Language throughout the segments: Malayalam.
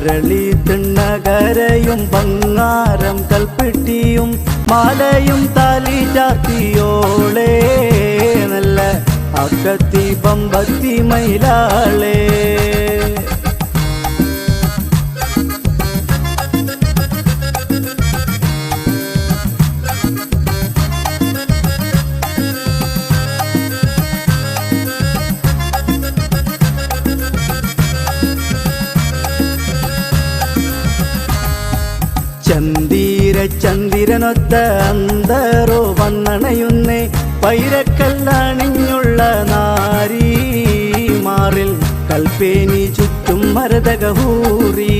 പരളി തിണ്ണകരയും ബംഗാരം കൽപ്പെട്ടിയും മാലയും താലി ചാത്തിയോളേ നല്ല അക്കത്തി പമ്പത്തി മയിലാളേ ചന്ദീര ചന്ദിരനൊത്ത അന്തറോ വന്നണയുന്നേ പൈരക്കല്ലണിഞ്ഞുള്ള നാരീ മാറിൽ കൽപ്പേനി ചുറ്റും മരതകഹൂറി.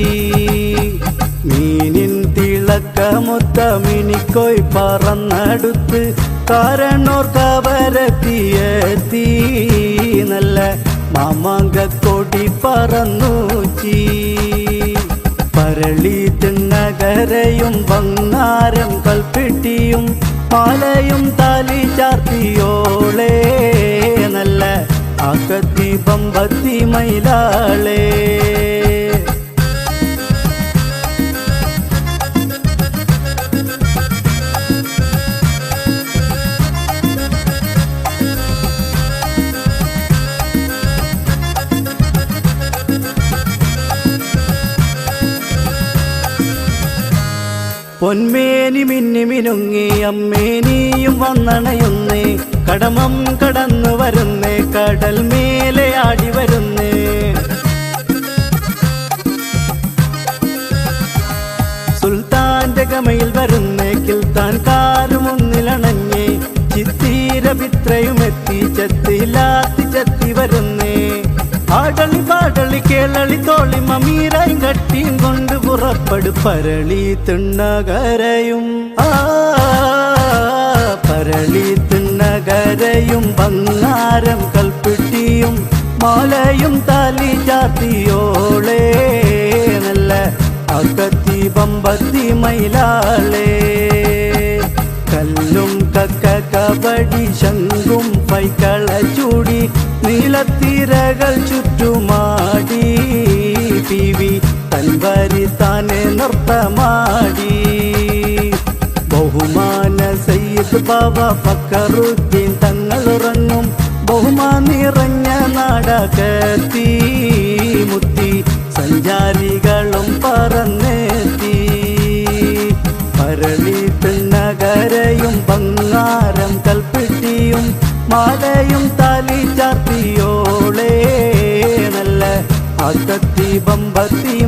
മീനിൻ തിളക്കമൊത്ത മിനിക്കോയ് പറന്നടുത്ത് കാരണോർ കവരത്തിയെത്തി നല്ല മാമാങ്കോട്ടി പറന്നു ചീ പരളി തിണ്ണകരയും ബങ്ങാരം കൽപ്പിട്ടിയും പാലയും താലി ചാർത്തിയോളേ നല്ല ആക്കത്തി പമ്പത്തി മയിലാളേ പൊന്മേനി മിന്നി മിനുങ്ങി അമ്മേനിയും വന്നണയുന്നേ. കടമം കടന്നു വരുന്നേ കടൽ മേലെ ആടി വരുന്നേ. സുൽത്താന്റെ ഗമയിൽ വരുന്നേ കിൽത്താൻ കാലുമൊന്നിലണഞ്ഞേ ചിത്തീര പിത്രയും എത്തി ചെത്തിലാത്തി ചെത്തി വരുന്നേ. ആടളി പാടളി കേളളി തോളി മമീരായും കട്ടിയും കൊണ്ട് പുറപ്പെടു പരളി തിണ്ണകരയും ആ പരളി തിണ്ണകരയും ബങ്ങാരം കൽപ്പിട്ടിയും മാലയും താലി ചാത്തിയോളേ നല്ല അകത്തി പമ്പത്തി മൈലാളേ. കല്ലും കക്ക കബടി ശങ്കും പൈക്കള ചൂടി നീലത്തിരകൾ ചുറ്റുമാടി പി വി തൻവരി താനെ ബഹുമാന സയ്യിദ് ബാബ ഫക്കറുദ്ദീൻ തങ്ങളുറങ്ങും. ബഹുമാൻ നിറഞ്ഞ നാടകത്തി. മുത്തി സഞ്ചാരികളും പറന്നെത്തി. പരളി തിണ്ണകരയും ബംഗാരം കൽപ്പിട്ടിയും മാലയും താലി ചാർത്തിയോളേ. നല്ല അകത്തി ബമ്പത്തി